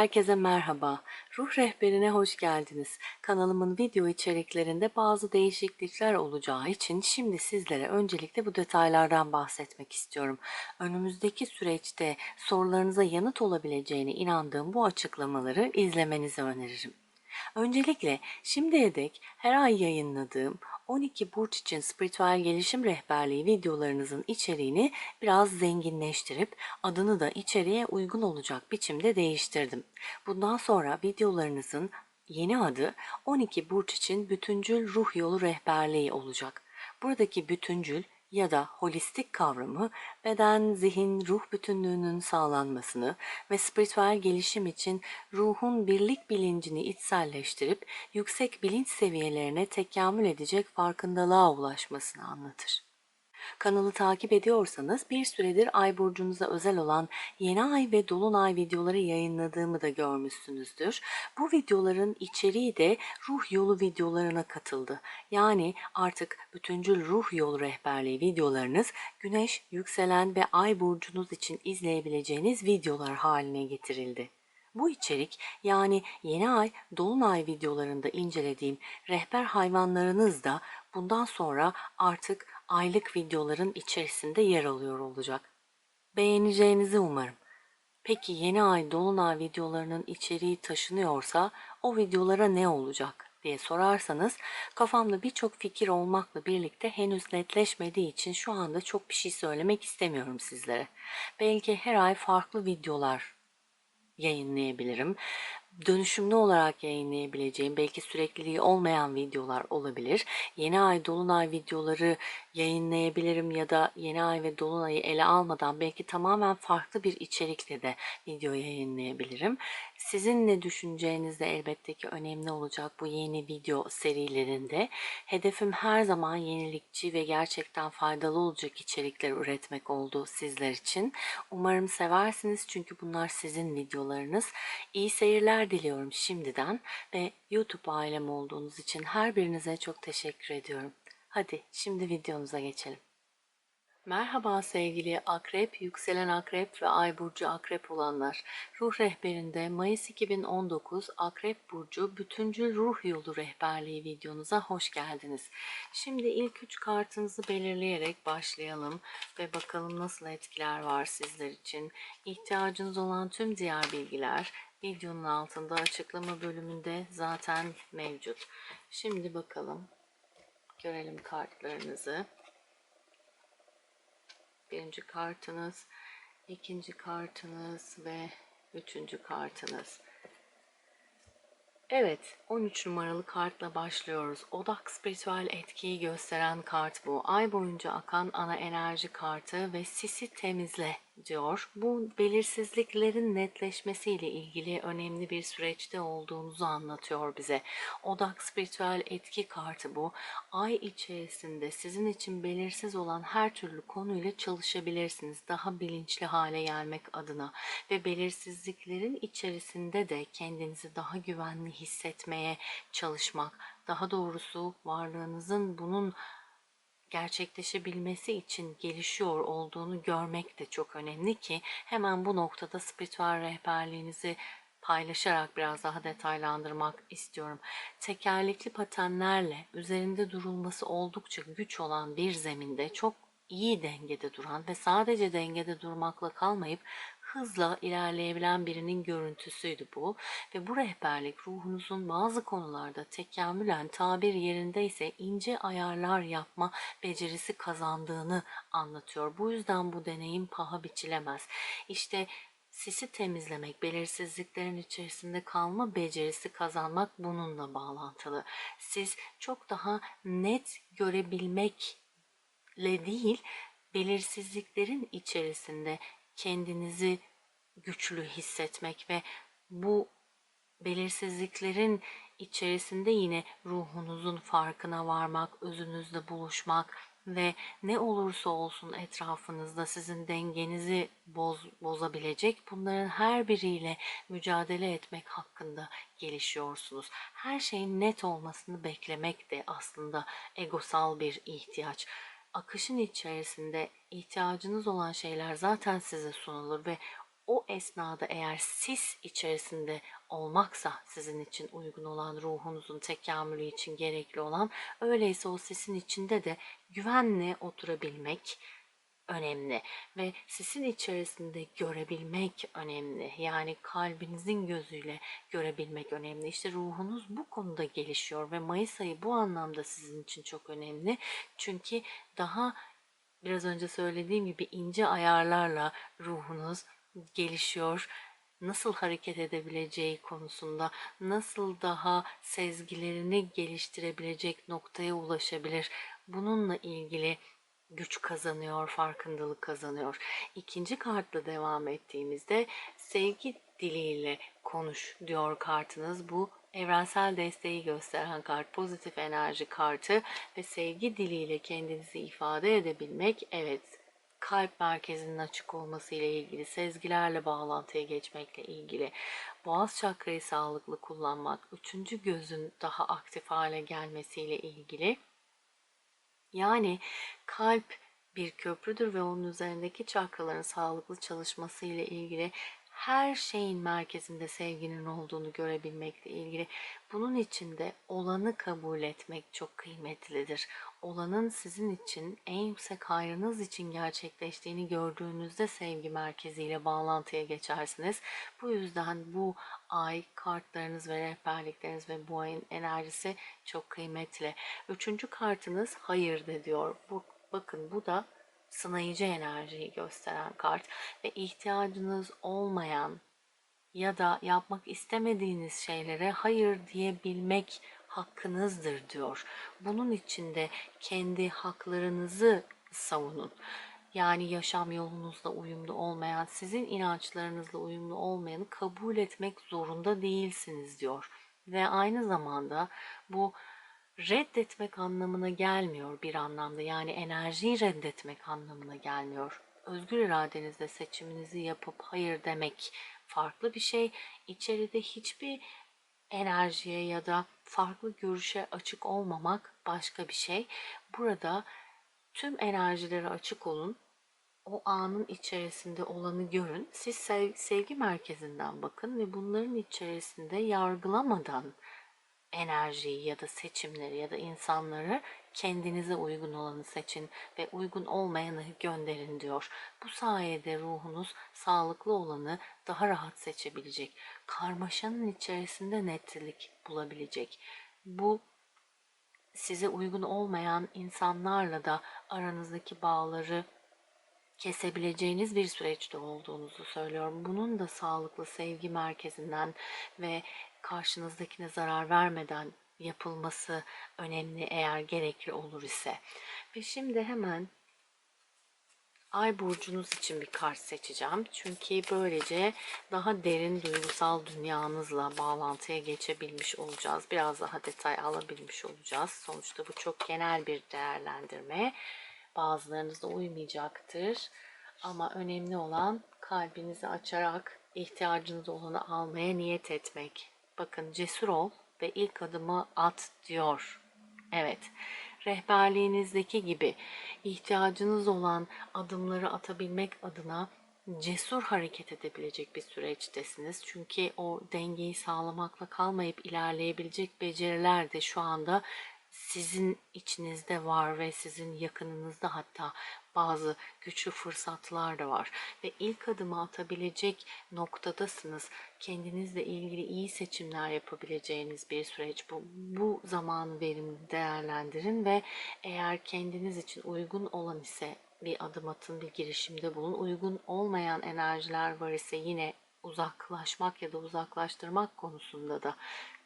Herkese merhaba. Ruh rehberine hoş geldiniz. Kanalımın video içeriklerinde bazı değişiklikler olacağı için şimdi sizlere öncelikle bu detaylardan bahsetmek istiyorum. Önümüzdeki süreçte sorularınıza yanıt olabileceğine inandığım bu açıklamaları izlemenizi öneririm. Öncelikle şimdiye dek her ay yayınladığım 12 burç için spiritüel gelişim rehberliği videolarınızın içeriğini biraz zenginleştirip adını da içeriğe uygun olacak biçimde değiştirdim. Bundan sonra videolarınızın yeni adı 12 burç için bütüncül ruh yolu rehberliği olacak. Buradaki bütüncül ya da holistik kavramı beden, zihin, ruh bütünlüğünün sağlanmasını ve spiritüel gelişim için ruhun birlik bilincini içselleştirip yüksek bilinç seviyelerine tekamül edecek farkındalığa ulaşmasını anlatır. Kanalı takip ediyorsanız bir süredir ay burcunuza özel olan yeni ay ve dolunay videoları yayınladığımı da görmüşsünüzdür. Bu videoların içeriği de ruh yolu videolarına katıldı. Yani artık bütüncül ruh yolu rehberliği videolarınız güneş, yükselen ve ay burcunuz için izleyebileceğiniz videolar haline getirildi. Bu içerik yani yeni ay, dolunay videolarında incelediğim rehber hayvanlarınız da bundan sonra artık aylık videoların içerisinde yer alıyor olacak. Beğeneceğinizi umarım. Peki yeni ay dolunay videolarının içeriği taşınıyorsa o videolara ne olacak diye sorarsanız kafamda birçok fikir olmakla birlikte henüz netleşmediği için şu anda çok bir şey söylemek istemiyorum sizlere. Belki her ay farklı videolar yayınlayabilirim. Dönüşümlü olarak yayınlayabileceğim, belki sürekliliği olmayan videolar olabilir. Yeni ay dolunay videoları yayınlayabilirim ya da yeni ay ve dolunayı ele almadan belki tamamen farklı bir içerikle de video yayınlayabilirim. Sizin ne düşüneceğiniz de elbette ki önemli olacak bu yeni video serilerinde. Hedefim her zaman yenilikçi ve gerçekten faydalı olacak içerikler üretmek oldu sizler için. Umarım seversiniz çünkü bunlar sizin videolarınız. İyi seyirler diliyorum şimdiden ve YouTube ailem olduğunuz için her birinize çok teşekkür ediyorum. Hadi şimdi videomuza geçelim. Merhaba sevgili akrep, yükselen akrep ve ay burcu akrep olanlar. Ruh rehberinde Mayıs 2019 akrep burcu bütüncül ruh yolu rehberliği videonuza hoş geldiniz. Şimdi ilk üç kartınızı belirleyerek başlayalım ve bakalım nasıl etkiler var sizler için. İhtiyacınız olan tüm diğer bilgiler videonun altında açıklama bölümünde zaten mevcut. Şimdi bakalım görelim kartlarınızı. Birinci kartınız, ikinci kartınız ve üçüncü kartınız. Evet, 13 numaralı kartla başlıyoruz. Odak spiritüel etkiyi gösteren kart bu. Ay boyunca akan ana enerji kartı ve sisi temizle diyor. Bu belirsizliklerin netleşmesiyle ilgili önemli bir süreçte olduğunuzu anlatıyor bize. Odak spiritüel etki kartı bu. Ay içerisinde sizin için belirsiz olan her türlü konuyla çalışabilirsiniz. Daha bilinçli hale gelmek adına ve belirsizliklerin içerisinde de kendinizi daha güvenli hissetmeye çalışmak. Daha doğrusu varlığınızın bunun gerçekleşebilmesi için gelişiyor olduğunu görmek de çok önemli ki hemen bu noktada spiritüel rehberliğinizi paylaşarak biraz daha detaylandırmak istiyorum. Tekerlekli patenlerle üzerinde durulması oldukça güç olan bir zeminde çok iyi dengede duran ve sadece dengede durmakla kalmayıp hızla ilerleyebilen birinin görüntüsüydü bu ve bu rehberlik ruhunuzun bazı konularda tekamülen tabir yerindeyse ince ayarlar yapma becerisi kazandığını anlatıyor. Bu yüzden bu deneyim paha biçilemez. İşte sisi temizlemek, belirsizliklerin içerisinde kalma becerisi kazanmak bununla bağlantılı. Siz çok daha net görebilmekle değil, belirsizliklerin içerisinde kendinizi güçlü hissetmek ve bu belirsizliklerin içerisinde yine ruhunuzun farkına varmak, özünüzle buluşmak ve ne olursa olsun etrafınızda sizin dengenizi boz, bozabilecek bunların her biriyle mücadele etmek hakkında gelişiyorsunuz. Her şeyin net olmasını beklemek de aslında egosal bir ihtiyaç akışın içerisinde ihtiyacınız olan şeyler zaten size sunulur ve o esnada eğer sis içerisinde olmaksa sizin için uygun olan ruhunuzun tekamülü için gerekli olan öyleyse o sisin içinde de güvenle oturabilmek önemli ve sisin içerisinde görebilmek önemli. Yani kalbinizin gözüyle görebilmek önemli. İşte ruhunuz bu konuda gelişiyor ve Mayıs ayı bu anlamda sizin için çok önemli. Çünkü daha biraz önce söylediğim gibi ince ayarlarla ruhunuz gelişiyor. Nasıl hareket edebileceği konusunda, nasıl daha sezgilerini geliştirebilecek noktaya ulaşabilir. Bununla ilgili güç kazanıyor, farkındalık kazanıyor. İkinci kartla devam ettiğimizde sevgi diliyle konuş diyor kartınız. Bu evrensel desteği gösteren kart, pozitif enerji kartı ve sevgi diliyle kendinizi ifade edebilmek evet kalp merkezinin açık olması ile ilgili, sezgilerle bağlantıya geçmekle ilgili, boğaz çakrayı sağlıklı kullanmak, üçüncü gözün daha aktif hale gelmesiyle ilgili. Yani kalp bir köprüdür ve onun üzerindeki çakraların sağlıklı çalışması ile ilgili her şeyin merkezinde sevginin olduğunu görebilmekle ilgili. Bunun için de olanı kabul etmek çok kıymetlidir. Olanın sizin için en yüksek hayrınız için gerçekleştiğini gördüğünüzde sevgi merkeziyle bağlantıya geçersiniz. Bu yüzden bu ay kartlarınız ve rehberlikleriniz ve bu ayın enerjisi çok kıymetli. Üçüncü kartınız hayır de diyor. Bu, bakın bu da sınayıcı enerjiyi gösteren kart ve ihtiyacınız olmayan ya da yapmak istemediğiniz şeylere hayır diyebilmek hakkınızdır diyor. Bunun için de kendi haklarınızı savunun. Yani yaşam yolunuzla uyumlu olmayan, sizin inançlarınızla uyumlu olmayanı kabul etmek zorunda değilsiniz diyor. Ve aynı zamanda bu reddetmek anlamına gelmiyor bir anlamda. Yani enerjiyi reddetmek anlamına gelmiyor. Özgür iradenizle seçiminizi yapıp hayır demek farklı bir şey. İçeride hiçbir enerjiye ya da farklı görüşe açık olmamak başka bir şey. Burada tüm enerjilere açık olun. O anın içerisinde olanı görün. Siz sevgi merkezinden bakın ve bunların içerisinde yargılamadan enerjiyi ya da seçimleri ya da insanları kendinize uygun olanı seçin ve uygun olmayanı gönderin diyor. Bu sayede ruhunuz sağlıklı olanı daha rahat seçebilecek. Karmaşanın içerisinde netlik bulabilecek. Bu size uygun olmayan insanlarla da aranızdaki bağları kesebileceğiniz bir süreçte olduğunuzu söylüyorum. Bunun da sağlıklı sevgi merkezinden ve karşınızdakine zarar vermeden yapılması önemli eğer gerekli olur ise. Ve şimdi hemen Ay burcunuz için bir kart seçeceğim. Çünkü böylece daha derin duygusal dünyanızla bağlantıya geçebilmiş olacağız. Biraz daha detay alabilmiş olacağız. Sonuçta bu çok genel bir değerlendirme. Bazılarınızda uymayacaktır. Ama önemli olan kalbinizi açarak ihtiyacınız olanı almaya niyet etmek. Bakın cesur ol ve ilk adımı at diyor. Evet, rehberliğinizdeki gibi ihtiyacınız olan adımları atabilmek adına cesur hareket edebilecek bir süreçtesiniz. Çünkü o dengeyi sağlamakla kalmayıp ilerleyebilecek beceriler de şu anda sizin içinizde var ve sizin yakınınızda hatta bazı güçlü fırsatlar da var ve ilk adımı atabilecek noktadasınız. Kendinizle ilgili iyi seçimler yapabileceğiniz bir süreç bu. Bu zamanı verimli değerlendirin ve eğer kendiniz için uygun olan ise bir adım atın, bir girişimde bulun. Uygun olmayan enerjiler var ise yine uzaklaşmak ya da uzaklaştırmak konusunda da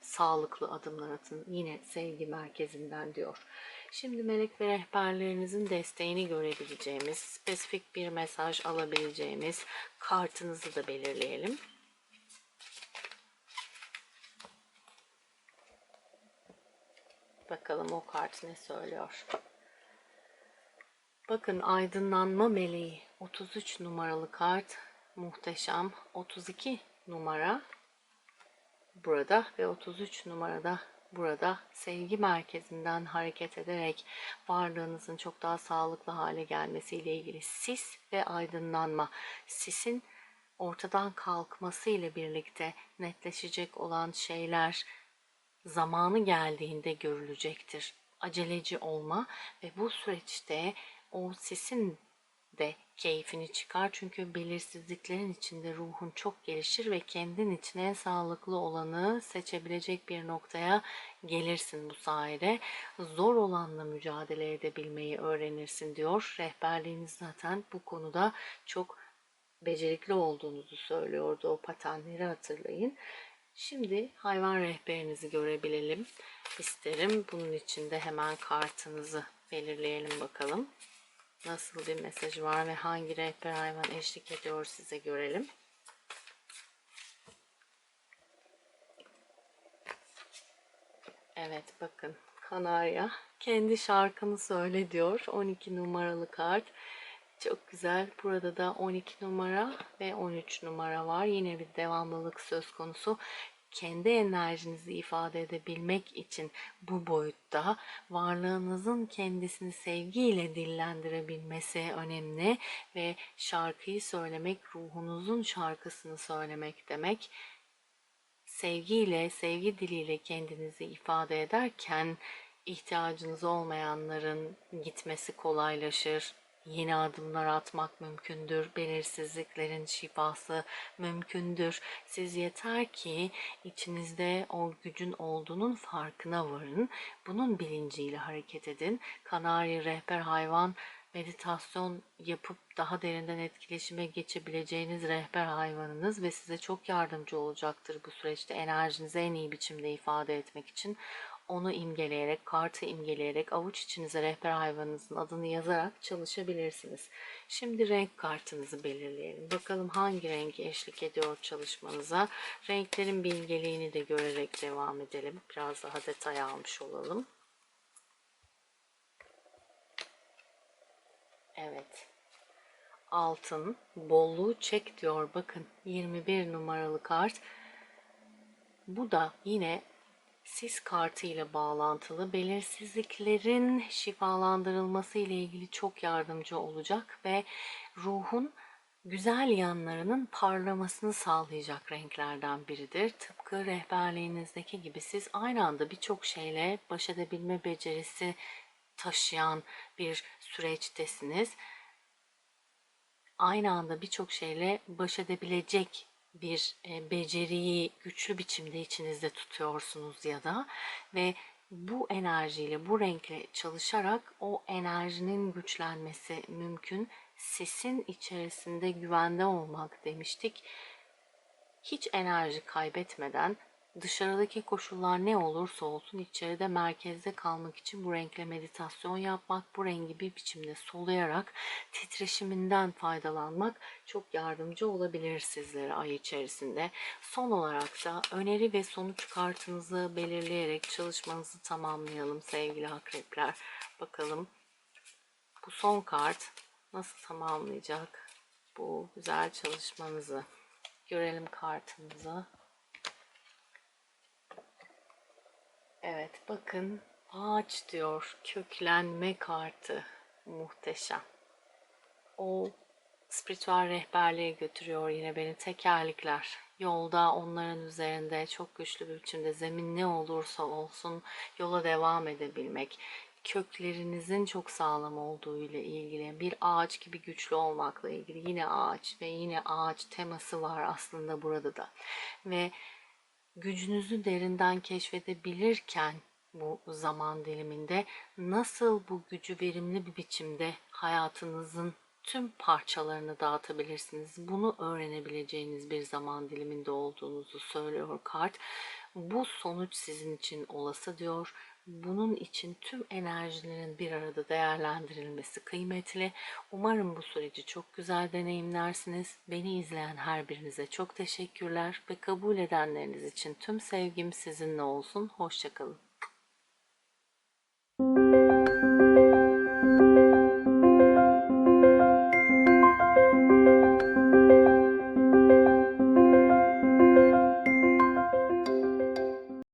sağlıklı adımlar atın. Yine sevgi merkezinden diyor. Şimdi melek ve rehberlerinizin desteğini görebileceğimiz, spesifik bir mesaj alabileceğimiz kartınızı da belirleyelim. Bakalım o kart ne söylüyor. Bakın aydınlanma meleği 33 numaralı kart muhteşem 32 numara burada ve 33 numarada burada sevgi merkezinden hareket ederek varlığınızın çok daha sağlıklı hale gelmesiyle ilgili sis ve aydınlanma. Sisin ortadan kalkması ile birlikte netleşecek olan şeyler zamanı geldiğinde görülecektir. Aceleci olma ve bu süreçte o sesin de keyfini çıkar. Çünkü belirsizliklerin içinde ruhun çok gelişir ve kendin için en sağlıklı olanı seçebilecek bir noktaya gelirsin bu sayede. Zor olanla mücadele edebilmeyi öğrenirsin diyor. Rehberliğiniz zaten bu konuda çok becerikli olduğunuzu söylüyordu. O patenleri hatırlayın. Şimdi hayvan rehberinizi görebilelim isterim. Bunun için de hemen kartınızı belirleyelim bakalım. Nasıl bir mesaj var ve hangi rehber hayvan eşlik ediyor size görelim. Evet bakın Kanarya kendi şarkını söyle diyor. 12 numaralı kart. Çok güzel. Burada da 12 numara ve 13 numara var. Yine bir devamlılık söz konusu. Kendi enerjinizi ifade edebilmek için bu boyutta varlığınızın kendisini sevgiyle dillendirebilmesi önemli ve şarkıyı söylemek ruhunuzun şarkısını söylemek demek sevgiyle, sevgi diliyle kendinizi ifade ederken ihtiyacınız olmayanların gitmesi kolaylaşır. Yeni adımlar atmak mümkündür. Belirsizliklerin şifası mümkündür. Siz yeter ki içinizde o gücün olduğunun farkına varın. Bunun bilinciyle hareket edin. Kanarya rehber hayvan meditasyon yapıp daha derinden etkileşime geçebileceğiniz rehber hayvanınız ve size çok yardımcı olacaktır bu süreçte enerjinizi en iyi biçimde ifade etmek için onu imgeleyerek, kartı imgeleyerek avuç içinize rehber hayvanınızın adını yazarak çalışabilirsiniz. Şimdi renk kartınızı belirleyelim. Bakalım hangi renk eşlik ediyor çalışmanıza. Renklerin bilgeliğini de görerek devam edelim. Biraz daha detay almış olalım. Evet. Altın, bolluğu çek diyor. Bakın 21 numaralı kart. Bu da yine sis kartı ile bağlantılı belirsizliklerin şifalandırılması ile ilgili çok yardımcı olacak ve ruhun güzel yanlarının parlamasını sağlayacak renklerden biridir. Tıpkı rehberliğinizdeki gibi siz aynı anda birçok şeyle baş edebilme becerisi taşıyan bir süreçtesiniz. Aynı anda birçok şeyle baş edebilecek bir e, beceriyi güçlü biçimde içinizde tutuyorsunuz ya da ve bu enerjiyle, bu renkle çalışarak o enerjinin güçlenmesi mümkün. Sesin içerisinde güvende olmak demiştik. Hiç enerji kaybetmeden dışarıdaki koşullar ne olursa olsun içeride merkezde kalmak için bu renkle meditasyon yapmak, bu rengi bir biçimde soluyarak titreşiminden faydalanmak çok yardımcı olabilir sizlere ay içerisinde. Son olarak da öneri ve sonuç kartınızı belirleyerek çalışmanızı tamamlayalım sevgili akrepler. Bakalım bu son kart nasıl tamamlayacak bu güzel çalışmanızı. Görelim kartımızı. Evet bakın ağaç diyor köklenme kartı muhteşem. O spiritüel rehberliğe götürüyor yine beni tekerlikler. Yolda onların üzerinde çok güçlü bir biçimde zemin ne olursa olsun yola devam edebilmek. Köklerinizin çok sağlam olduğu ile ilgili bir ağaç gibi güçlü olmakla ilgili yine ağaç ve yine ağaç teması var aslında burada da. Ve gücünüzü derinden keşfedebilirken bu zaman diliminde nasıl bu gücü verimli bir biçimde hayatınızın tüm parçalarını dağıtabilirsiniz. Bunu öğrenebileceğiniz bir zaman diliminde olduğunuzu söylüyor kart. Bu sonuç sizin için olası diyor. Bunun için tüm enerjilerin bir arada değerlendirilmesi kıymetli. Umarım bu süreci çok güzel deneyimlersiniz. Beni izleyen her birinize çok teşekkürler ve kabul edenleriniz için tüm sevgim sizinle olsun. Hoşçakalın.